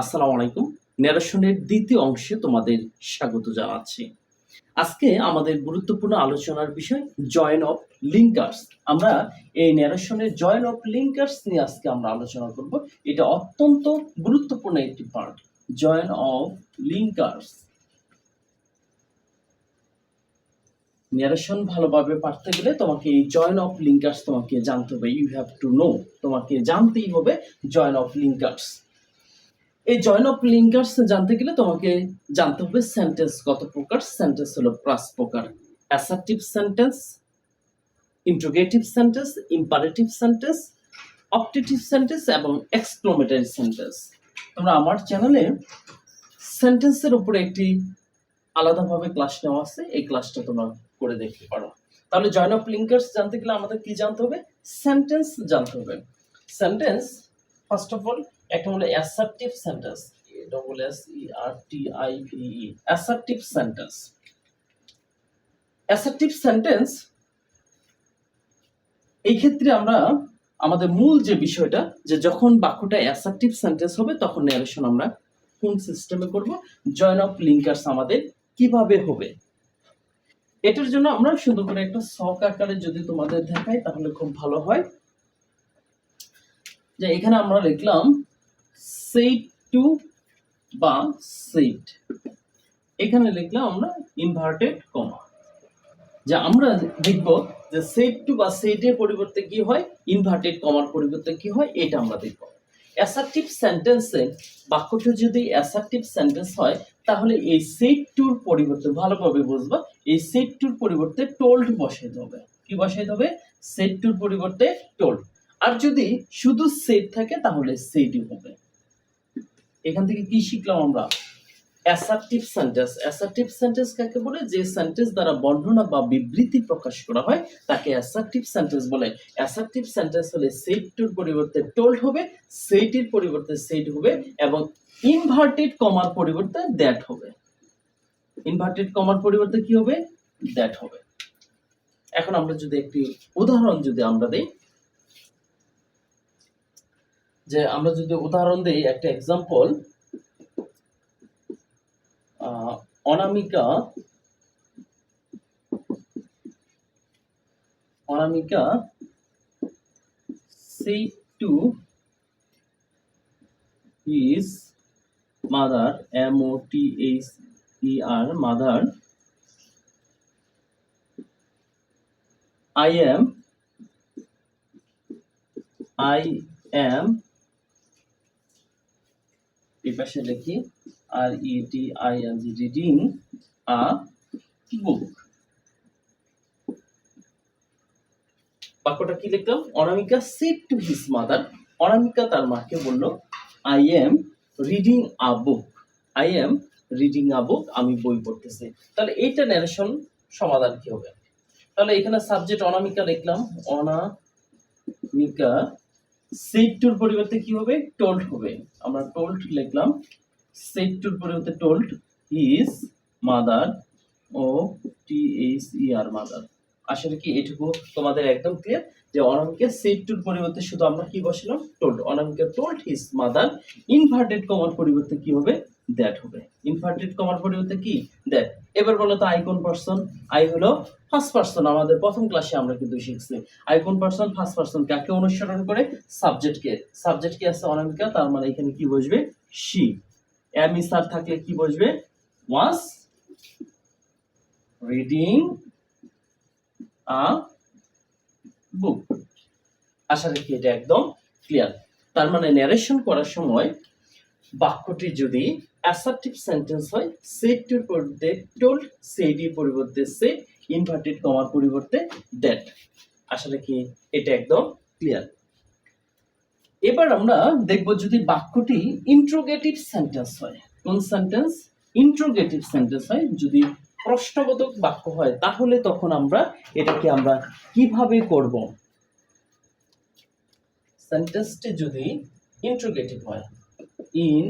আসসালামু আলাইকুম। ন্যারেশনের দ্বিতীয় অংশে তোমাদের স্বাগত জানাচ্ছি। আজকে আমাদের গুরুত্বপূর্ণ আলোচনার বিষয় জয়েন অফ লিঙ্কার্স। আমরা এই ন্যারেশনের জয়েন অফ লিঙ্কার্স নিয়ে আজকে আমরা আলোচনা করব। এটা অত্যন্ত গুরুত্বপূর্ণ একটি part join of linkers. Narration ভালোভাবে পারতে গেলে তোমাকে এই জয়েন অফ লিঙ্কার্স তোমাকে জানতে হবে। ইউ হ্যাভ টু নো তোমাকে জানতেই হবে জয়েন অফ লিঙ্কার্স। এই জয়েন অফ লিঙ্কার্স জানতে গেলে তোমাকে জানতে হবে সেন্টেন্স কত প্রকার। সেন্টেন্স হলো পাঁচ প্রকার। Assertive sentence interrogative sentence imperative sentence optative sentence এবং এক্সক্লোমেটারি সেন্টেন্স তোমরা আমার চ্যানেলে সেন্টেন্সের উপরে একটি আলাদাভাবে ক্লাস নেওয়া আছে। এই ক্লাসটা তোমরা করে দেখতে পারো। তাহলে জয়েন অফ লিঙ্কার্স জানতে গেলে আমাদের কি জানতে হবে? সেন্টেন্স জানতে হবে। সেন্টেন্স ফার্স্ট অফ অল একটা হলো assertive sentence double S E R T I V E assertive sentence assertive sentence এই ক্ষেত্রে আমরা আমাদের মূল যে বিষয়টা, যে যখন বাক্যটা অ্যাসার্টিভ সেন্টেন্স হবে, তখন ন্যারেশন আমরা কোন সিস্টেমে করব? জয়েন অফ লিঙ্কার্স আমাদের কীভাবে হবে? এটার জন্য আমরা সুন্দর করে একটা শখ আকারে যদি তোমাদের দেখাই, তাহলে খুব ভালো হয়। যে এখানে আমরা লিখলাম সেট টু বা সেট এখানে লিখলাম আমরা ইনভার্টেড কমা যা আমরা দেখব যে সেট টু বা সেটের পরিবর্তে কি হয়? ইনভার্টেড কমার পরিবর্তে কি হয়? এটা আমরা দেখব। অ্যাসার্টিভ সেন্টেন্সে বাক্যটা যদি অ্যাসার্টিভ সেন্টেন্স হয়, তাহলে এই সেট টুর পরিবর্তে ভালোভাবে বুঝবা, এই সেট টুর পরিবর্তে টোল্ড বসাইতে হবে। কি বসাইতে হবে? সেট টুর পরিবর্তে টোল্ড আর যদি শুধু সেট থাকে, তাহলে সেটই হবে। এখান থেকে কি শিখলাম আমরা? অ্যাসার্টিভ সেন্টেন্স অ্যাসার্টিভ সেন্টেন্স কাকে বলে? যে সেন্টেন্স দ্বারা বর্ণনা বা বিবৃতি প্রকাশ করা হয়, তাকে অ্যাসার্টিভ সেন্টেন্স বলে। অ্যাসার্টিভ সেন্টেন্স হলে সেট টুর পরিবর্তে টোল্ড হবে সেটির পরিবর্তে সেট হবে, এবং ইনভার্টেড কমার পরিবর্তে দ্যাট হবে। ইনভার্টেড কমার পরিবর্তে কি হবে? দ্যাট হবে। এখন আমরা যদি একটি উদাহরণ যদি আমরা দেই যে আমরা যদি উদাহরণ দিই একটা example Anamika Anamika said to his mother M O T H E R mother I M I M এই পাশে লিখি R E T I N G reading a book বাক্যটা কি লিখলাম? Anamika said to his mother অনামিকা তার মাকে বলল I am reading a book I am reading a book আমি বই পড়তেছি। তাহলে এইটা ন্যারেশন সমাধান কি হবে? তাহলে এখানে সাবজেক্ট অনামিকা লিখলাম, অনামিকা সেট টুর পরিবর্তে কি হবে? টোল্ড হবে। আমরা টোল্ড লিখলাম। সেট টুর পরিবর্তে told his mother O T H E R mother আসলে কি এটুকু তোমাদের একদম ক্লিয়ার যে অনামিকে সেট টুর পরিবর্তে শুধু আমরা কি বসালাম? টোল্ড অনামিকে টোল্ড হিজ মাদার ইনভার্টেড কমার পরিবর্তে কি হবে? দ্যাট হবে। ইনভার্টেড কমার পরে হতে কি? দ্যাট এবার বলো তো আইকন পার্সন আই হলো ফার্স্ট পার্সন আমাদের প্রথম ক্লাসে আমরা কিন্তু শিখছি। আইকন পার্সন ফার্স্ট পার্সন কাকে অনুসরণ করে? সাবজেক্টকে সাবজেক্ট কি আছে অনামিকা, তার মানে এখানে কি বসবে? শি এম স্যার থাকলে কি বসবে? ওয়াজ রিডিং আ বুক আশা রাখি এটা একদম ক্লিয়ার তার মানে ন্যারেশন করার সময় বাক্যটি যদি অ্যাসার্টিভ সেন্টেন্স হয় সেটটির পরিবর্তে টোল্ড সেটির পরিবর্তে সে ইনভার্টেড কমার পরিবর্তে দ্যাট আসলে কি এটা একদম ক্লিয়ার এবার আমরা দেখব যদি বাক্যটি ইন্ট্রোগেটিভ সেন্টেন্স হয়, কোন সেন্টেন্স ইন্ট্রোগেটিভ সেন্টেন্স হয়, যদি প্রশ্নবোধক বাক্য হয়, তাহলে তখন আমরা এটাকে আমরা কীভাবে করব? সেন্টেন্সটি যদি ইন্ট্রোগেটিভ হয় ইন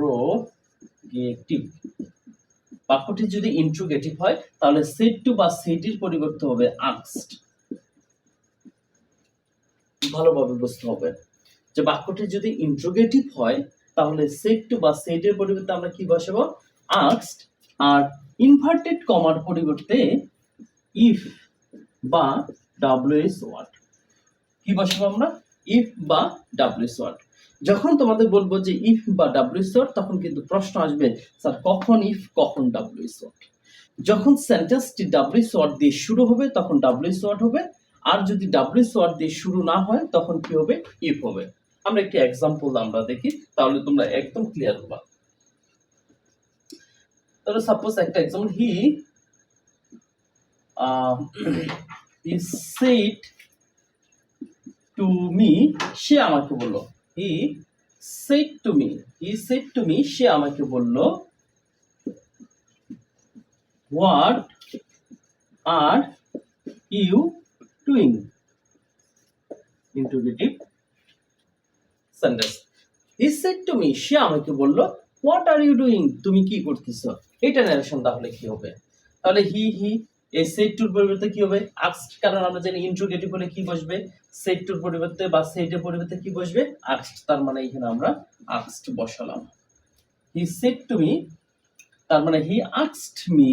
রো বাক্যটি যদি ইন্ট্রোগেটিভ হয়, তাহলে সেট টু বা সেটির পরিবর্তে হবে আক্সড ভালোভাবে বুঝতে হবে। যে বাক্যটি যদি ইন্ট্রোগেটিভ হয়, তাহলে সেট টু বা সেটের পরিবর্তে আমরা কি বসাবো? আস্কড আর ইনভার্টেড কমার পরিবর্তে ইফ বা ডাব্লিউএস ওয়ার্ড কি বসাবো আমরা? ইফ বা ডাব্লিউএস ওয়ার্ড যখন তোমাদের বলব যে ইফ বা ডাব্লিউএস ওয়ার্ড তখন কিন্তু প্রশ্ন আসবে, স্যার, কখন ইফ কখন ডাব্লিউ ওয়ার্ড যখন সেন্টেন্সটি ডাব্লিউএস ওয়ার্ড দিয়ে শুরু হবে, তখন ডাব্লিউ ওয়ার্ড হবে। আর যদি ডাব্লিউএস ওয়ার্ড দিয়ে শুরু না হয়, তখন কি হবে? ইফ হবে। আমরা একটি এক্সাম্পল আমরা দেখি, তাহলে তোমরা একদম ক্লিয়ার হবা। তাহলে সাপোজ একটা example he he said to me সে আমাকে বলল he said to me he said to me সে আমাকে বলল what are you doing interrogative sentence he said to me সে আমাকে বলল হোয়াট আর ইউ ডুইং তুমি কি করতেছো? এটা নারেশন তাহলে কি হবে? তাহলে হি হি এই সেট টুর পরিবর্তে কি হবে? আক্সড কারণ আমরা জানি ইন্ট্রোগেটিভ হলে কি বসবে? সেট টুর পরিবর্তে বা সেটের পরিবর্তে কি বসবে? আক্সড তার মানে এখানে আমরা আক্সড বসালাম। হি সেট টু মি তার মানে হি আক্সড মি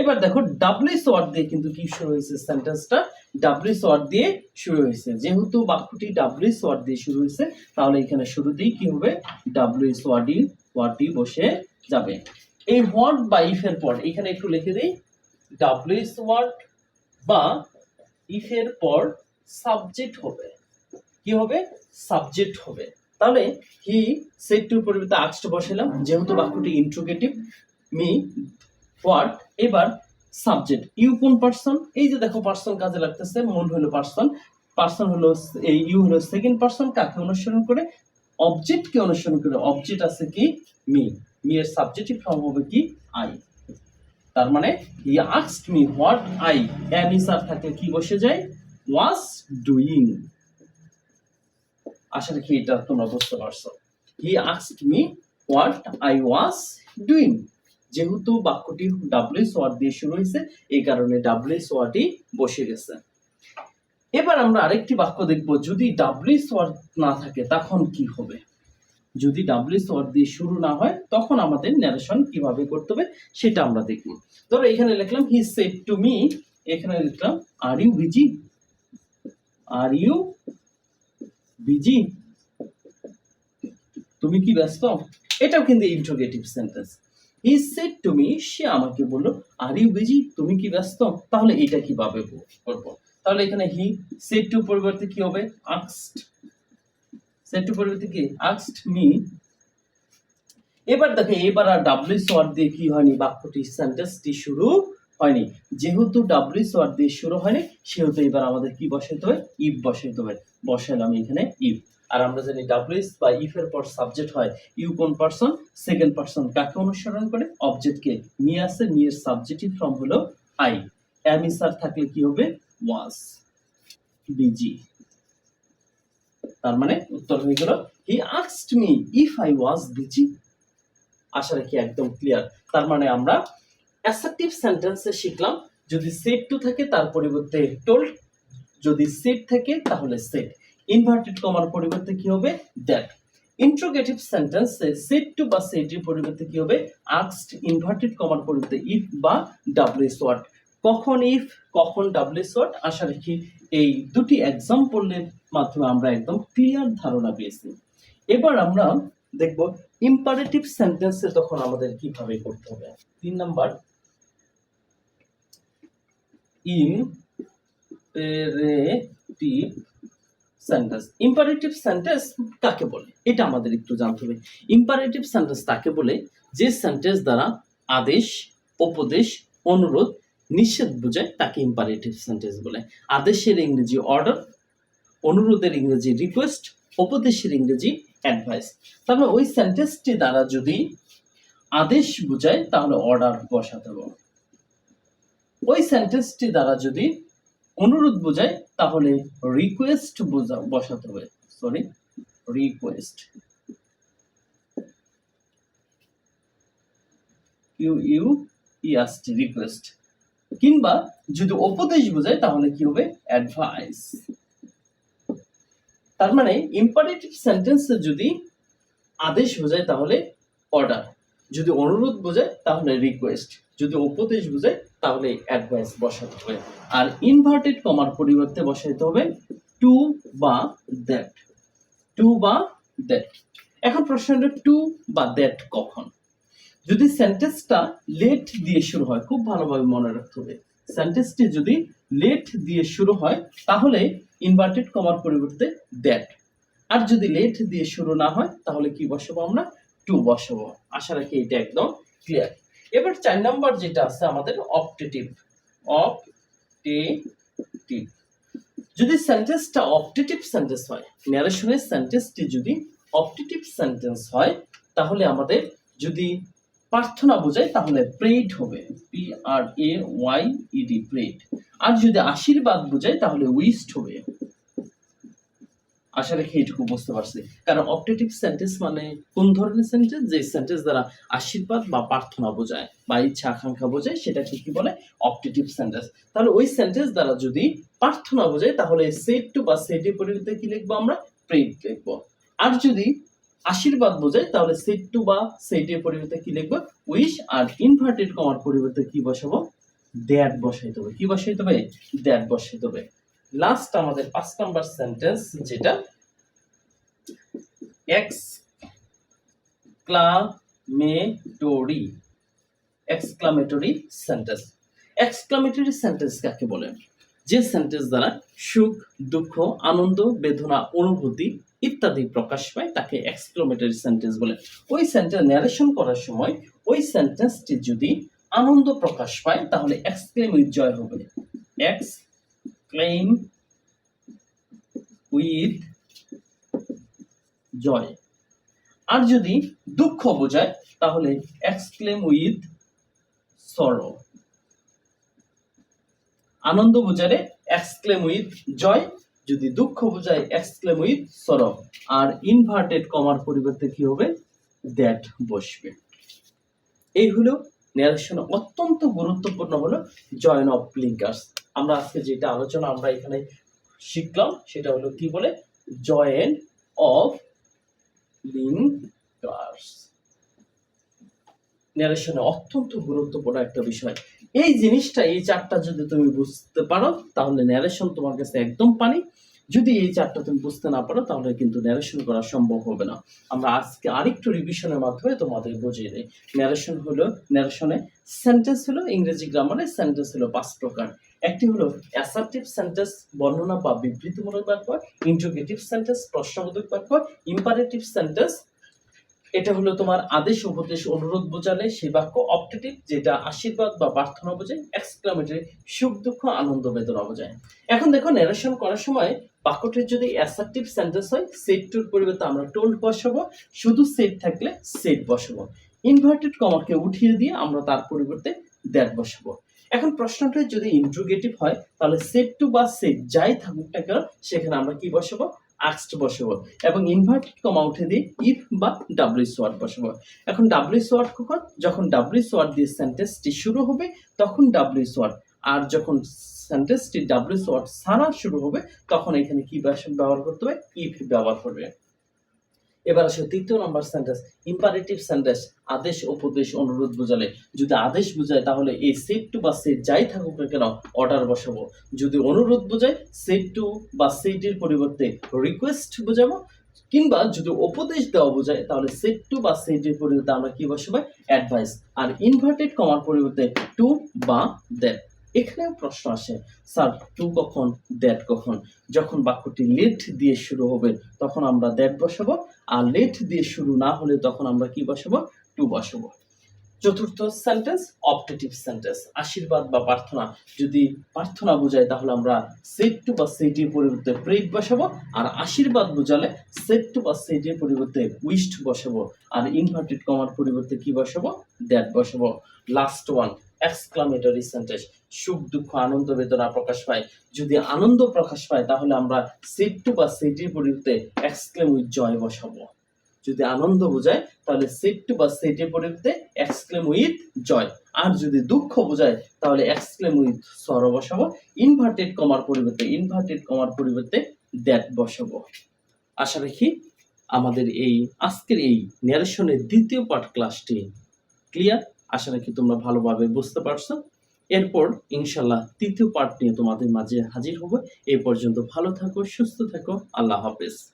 এবার দেখো ডাব্লিউএস ওয়ার্ড দিয়ে কিন্তু কি শুরু হয়েছে সেন্টেন্সটা ডাব্লিউএস ওয়ার্ড দিয়ে শুরু হয়েছে। যেহেতু বাক্যটি ডাব্লিউএস ওয়ার্ড দিয়ে শুরু হয়েছে, তাহলে এখানে শুরুতেই কি হবে? ডাব্লিউএস ওয়ার্ডই ওয়ার্ডটি বসে যাবে। এই ওয়ার্ড বা ইফের পর, এখানে একটু লিখে দিই। ডাব্লিউএস ওয়ার্ড বা ইফের পর সাবজেক্ট হবে। কি হবে? সাবজেক্ট হবে। তাহলে হি সেট টুর পরিবর্তে আক্সড বসালাম যেহেতু বাক্যটি ইন্ট্রোগেটিভ মি হোয়াট এবার সাবজেক্ট ইউ কোন পার্সন এই যে দেখো পার্সন কাজে লাগতেছে, মূল হলো পার্সন পার্সন হলো এই ইউ হলো সেকেন্ড পার্সন কাকে অনুসরণ করে? অবজেক্টকে অনুসরণ করে। অবজেক্ট আছে কি? মি মি এর সাবজেক্টিভ ফর্ম হবে কি? আই তার মানে asked me what I am is are থাকলে কি বসে যায়? ওয়াজ ডুইং আশা রাখি এটা তোমরা বুঝতে পারছ। He asked me what I was doing যেহেতু বাক্যটি ডাব্লিউএস ওয়ার্ড দিয়ে শুরু হয়েছে, এই কারণে ডাব্লিউএস ওয়ার্ডই বসে গেছে। এবার আমরা আরেকটি বাক্য দেখব। যদি ডাব্লিউএস ওয়ার্ড না থাকে, তখন কি হবে? যদি ডাব্লিউএস ওয়ার্ড দিয়ে শুরু না হয়, তখন আমাদের ন্যারেশন কীভাবে করতে হবে সেটা আমরা দেখব। ধরো এখানে লিখলাম হি সেড টু মি এখানে লিখলাম are you busy are you busy তুমি কি ব্যস্ত? এটাও কিন্তু interrogative sentence he said to me সে আমাকে বলল আর ইউ বিজি তুমি কি ব্যস্ত? তাহলে এটা কীভাবে করব? তাহলে এখানে হি সেড টু পরিবর্তে কি হবে? আক্সড সেড টু পরিবর্তে কি মি এবার দেখো, এবার আর ডাব্লিউএস ওয়ার্ড দিয়ে কি হয়নি? বাক্যটি সেন্টেন্সটি শুরু হয়নি। যেহেতু ডাব্লিউএস ওয়ার্ড দিয়ে শুরু হয়নি, সেহেতু এবার আমাদের কি বসাইতে হবে? ইফ বসাইতে হবে। বসাইলাম এখানে ইফ আর আমরা জানি ডাব্লিউএস বা ইফ এর পর সাবজেক্ট হয় ইউ কোন পারসন সেকেন্ড পারসন কাকে অনুসরণ করে? অবজেক্টকে আছে মি এর সাবজেক্টিভ ফর্ম হলো আই এম থাকলে কি হবে? ওয়াজ বিজি তার মানে উত্তর হয়ে গেল he asked me if I was busy আশা রাখি একদম ক্লিয়ার তার মানে আমরা অ্যাসার্টিভ সেন্টেন্সে শিখলাম, যদি সেট টু থাকে তার পরিবর্তে টোল্ড যদি সেট থাকে তাহলে সেট ইনভার্টেড কমার পরিবর্তে কি হবে? দ্যাট ইন্ট্রোগেটিভ সেন্টেন্সে সেট টু বা সেটের পরিবর্তে কি হবে? আক্সড ইনভার্টেড কমার পরিবর্তে ইফ বা ডাব্লিউএস ওয়ার্ড কখন ইফ কখন ডাব্লিউএস ওয়ার্ড আশা রাখি এই দুটি এক্সাম্পলের মাধ্যমে আমরা একদম ক্লিয়ার ধারণা পেয়েছি। এবার আমরা দেখব ইম্পারেটিভ সেন্টেন্সে তখন আমাদের কীভাবে করতে হবে। তিন number imperative sentence imperative sentence কাকে বলে? এটা আমাদের একটু জানতে হবে। ইম্পারেটিভ সেন্টেন্স তাকে বলে যে সেন্টেন্স দ্বারা আদেশ, উপদেশ, অনুরোধ নিষেধ বোঝায় তাকে ইম্পারেটিভ সেন্টেন্স বলে। আদেশের ইংরেজি অর্ডার অনুরোধের ইংরেজি রিকোয়েস্ট উপদেশের ইংরেজি অ্যাডভাইস তাহলে ওই সেন্টেন্সটি দ্বারা যদি আদেশ বোঝায়, তাহলে অর্ডার বসাতে হবে। ওই সেন্টেন্সটি দ্বারা যদি অনুরোধ বোঝায়, তাহলে রিকোয়েস্ট বসাতে হবে। সরি রিকোয়েস্ট ইউ ইউ ইয়াসটি রিকোয়েস্ট কিংবা যদি উপদেশ বোঝায়, তাহলে কি হবে? অ্যাডভাইস তার মানে ইম্পারেটিভ সেন্টেন্সে যদি আদেশ বোঝায়, তাহলে অর্ডার যদি অনুরোধ বোঝায়, তাহলে রিকোয়েস্ট যদি উপদেশ বোঝায়, তাহলে অ্যাডভাইস বসাতে হবে। আর ইনভার্টেড কমার পরিবর্তে বসাইতে হবে টু বা দ্যাট টু বা দ্যাট এখন প্রশ্ন হলো টু বা দ্যাট কখন? যদি সেন্টেন্সটা লেট দিয়ে শুরু হয়, খুব ভালোভাবে মনে রাখতে হবে। সেন্টেন্সটি যদি লেট দিয়ে শুরু হয়, তাহলে ইনভার্টেড কমার পরিবর্তে দ্যাট আর যদি লেট দিয়ে শুরু না হয়, তাহলে কি বসাবো আমরা? টু বসাবো। আশা রাখি এটা একদম ক্লিয়ার এবার চার নাম্বার যেটা আছে আমাদের অপটেটিভ অপটেটিভ যদি সেন্টেন্সটা অপটেটিভ সেন্টেন্স হয় ন্যারেশনের সেন্টেন্সটি যদি অপটেটিভ সেন্টেন্স হয়, তাহলে আমাদের যদি প্রার্থনা বোঝায়, তাহলে প্রেড হবে। P R A Y E D prayed আর যদি আশীর্বাদ বোঝায়, তাহলে উইস্ট হবে। আশা রেখে এইটুকু বুঝতে পারছি। কারণ অপটেটিভ সেন্টেন্স মানে কোন ধরনের সেন্টেন্স যে সেন্টেন্স দ্বারা আশীর্বাদ বা প্রার্থনা বোঝায় বা ইচ্ছা আকাঙ্ক্ষা বোঝায় সেটাকে কি বলে অপটেটিভ সেন্টেন্স তাহলে ওই সেন্টেন্স দ্বারা যদি প্রার্থনা বোঝায়, তাহলে সেট টু বা সেটের পরিবর্তে কি লিখব আমরা? প্রেড লিখব। আর যদি আশীর্বাদ বোঝায়, তাহলে সেট টু বা সেটের পরিবর্তে কি লিখব? উইশ আর ইনভার্টেড কমার পরিবর্তে কি বসাবো? দ্যাট বসাইতে হবে। কি বসাইতে হবে? দ্যাট বসাইতে হবে। লাস্ট আমাদের পাঁচ নাম্বার সেন্টেন্স যেটা exclamatory exclamatory sentence exclamatory sentence কাকে বলেন যে সেন্টেন্স দ্বারা সুখ, দুঃখ, আনন্দ, বেদনা, অনুভূতি ইত্যাদি প্রকাশ পায়, তাকে এক্সক্লামেটরি সেন্টেন্স বলে। ওই সেন্টেন্স ন্যারেশন করার সময় ওই সেন্টেন্সটি যদি আনন্দ প্রকাশ পায়, তাহলে এক্সক্লেম উইথ জয় হবে। এক্স ক্লেম উইথ জয় আর যদি দুঃখ বোঝায়, তাহলে এক্সক্লেম উইথ সরো আনন্দ বোঝালে এক্সক্লেম উইথ জয় যদি দুঃখ বোঝায় exclaim with sorrow R inverted কমার পরিবর্তে কি হবে? দ্যাট বসবে। এই হলো ন্যারেশন অত্যন্ত গুরুত্বপূর্ণ হলো জয়েন অফ লিঙ্কার্স আমরা আজকে যেটা আলোচনা আমরা এখানে শিখলাম, সেটা হলো কি বলে? জয়েন অফ লিঙ্কার্স ন্যারেশনে অত্যন্ত গুরুত্বপূর্ণ একটা বিষয়। এই জিনিসটা, এই চারটা যদি তুমি বুঝতে পারো, তাহলে ন্যারেশন তোমার কাছে একদম পানি। যদি এই চারটা তুমি বুঝতে না পারো, তাহলে কিন্তু ন্যারেশন করা সম্ভব হবে না। আমরা আজকে আরেকটু রিভিশনের মাধ্যমে তোমাদের বুঝিয়ে দিই। ন্যারেশন হলো ন্যারেশনে সেন্টেন্স হলো, ইংরেজি গ্রামারে সেন্টেন্স হলো পাঁচ প্রকার। একটি হলো অ্যাসার্টিভ সেন্টেন্স বর্ণনা বা বিবৃতিমূলক বাক্য ইন্টারোগেটিভ সেন্টেন্স প্রশ্নবোধক বাক্য ইম্পারেটিভ সেন্টেন্স এটা হলো তোমার আদেশ উপদেশ অনুরোধ বোঝালে সেই বাক্য অপটেটিভ যেটা আশীর্বাদ বা প্রার্থনা বোঝায় এক্সক্লামেটরি সুখ, দুঃখ, আনন্দ, বেদনা বোঝায়। এখন দেখো ন্যারেশন করার সময় বাক্যটির যদি অ্যাসার্টিভ সেন্টেন্স হয় সেট টুর পরিবর্তে আমরা টোল্ড বসাবো, শুধু সেট থাকলে সেট বসাবো। ইনভার্টেড কমাকে উঠিয়ে দিয়ে আমরা তার পরিবর্তে দ্যাট বসাবো। এখন প্রশ্নটা যদি ইন্ট্রোগেটিভ হয়, তাহলে সেট টু বা সেট যাই থাকুক না কেন, সেখানে আমরা কি বসাবো? আক্সড বসাবো। এবং ইনভার্টেড কমা উঠে দিয়ে ইফ বা ডাব্লিউ সোয়ার্ড বসাবো। এখন ডাব্লিউ সোয়ার্ড কখন? যখন ডাব্লিউ সোয়ার্ড দিয়ে সেন্টেন্সটি শুরু হবে, তখন ডাব্লিউ সোয়ার্ড আর যখন সেন্টেন্সটি ডাব্লিউ সোয়ার্ড সারা শুরু হবে, তখন এখানে কি ব্যবহার করতে হবে? ইফ ব্যবহার করবে। এবার আসলে তৃতীয় নম্বর সেন্টেন্স ইম্পারেটিভ সেন্টেন্স আদেশ উপদেশ অনুরোধ বোঝালে। যদি আদেশ বোঝায়, তাহলে এই সেট টু বা সেট যাই থাকুক না কেন অর্ডার বসাবো। যদি অনুরোধ বোঝায় সেট টু বা সেটের পরিবর্তে রিকোয়েস্ট বোঝাবো, কিংবা যদি উপদেশ দেওয়া বোঝায়, তাহলে সেট টু বা সেটের পরিবর্তে আমরা কি বসাবো? অ্যাডভাইস আর ইনভার্টেড কমার পরিবর্তে টু বা দ্যাট এখানেও প্রশ্ন আসে, স্যার টু কখন, দ্যাট কখন? যখন বাক্যটি লেট দিয়ে শুরু হবে, তখন আমরা দ্যাট বসাবো, আর লেট দিয়ে শুরু না হলে তখন আমরা কি বসাবো? টু বসাবো। চতুর্থ সেন্টেন্স অপটেটিভ সেন্টেন্স আশীর্বাদ বা প্রার্থনা। যদি প্রার্থনা বোঝায় তাহলে আমরা সেট টু বা সেটের পরিবর্তে প্রেড বসাবো, আর আশীর্বাদ বোঝালে সেট টু বা সেটের পরিবর্তে উইস্ট বসাবো, আর ইনভার্টেড কমার পরিবর্তে কি বসাবো? দ্যাট বসাবো। লাস্ট ওয়ান এক্সক্লামেটরি সেন্টেন্স সুখ, দুঃখ, আনন্দ, বেদনা প্রকাশ পায়। যদি আনন্দ প্রকাশ পায়, তাহলে আমরা সেট টু বা সেটের পরিবর্তে এক্সক্লেম উইথ জয় বসাবো। যদি আনন্দ বোঝায়, তাহলে সেট টু বা সেটের পরিবর্তে এক্সক্লেম উইথ জয় আর যদি দুঃখ বোঝায়, তাহলে এক্সক্লেম উইথ সর বসাবো। ইনভার্টেড কমার পরিবর্তে ইনভার্টেড কমার পরিবর্তে দ্যাট বসাবো। আশা রাখি আমাদের এই, আজকের এই ন্যারেশনের দ্বিতীয় পার্ট ক্লাসটি ক্লিয়ার আশা রাখি তোমরা ভালোভাবে বুঝতে পারছ। এরপর ইনশাল্লাহ তৃতীয় পার্ট নিয়ে তোমাদের মাঝে হাজির হব। এই পর্যন্ত ভালো থাকো, সুস্থ থাকো, আল্লাহ হাফেজ।